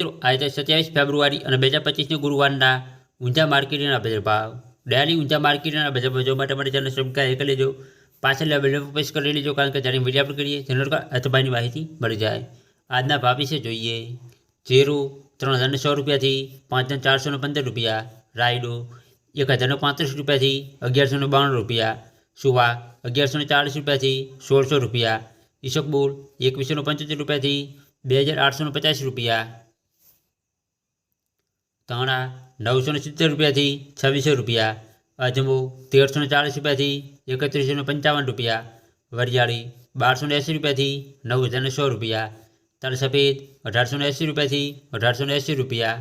તો આ 27 ફેબ્રુઆરી અને 2025 ને ગુરુવારના ઉંજા માર્કેટના બજેલપા દૈલી ઉંજા માર્કેટના બજે બજો માર્કેટમાંથી ચેનલ સંભાળ એક લેજો પાછળ લેવડપ ઓપેશ કરી લેજો કારણ કે જાની વિડીયો પર કરીએ ચેનલ કા અતભાઈની વાહતી વધી જાય આજના ભાવ વિશે જોઈએ જેરૂ 3600 રૂપિયા થી 5415 રૂપિયા રાઇડો 1035 રૂપિયા થી 1192 રૂપિયા સુવા 1140 રૂપિયા થી 1600 રૂપિયા ઈશકબુલ 2175 રૂપિયા થી 2850 રૂપિયા ધાણા નવસો ને સિત્તેર રૂપિયાથી છવ્વીસો રૂપિયા અજમો તેરસો ને ચાલીસ રૂપિયાથી એકત્રીસો ને પંચાવન રૂપિયા વરિયાળી બારસો ને એંસી રૂપિયાથી નવ હજાર ને સો રૂપિયા તલ અઢારસો ને એંસી રૂપિયાથી અઢારસો ને એંસી રૂપિયા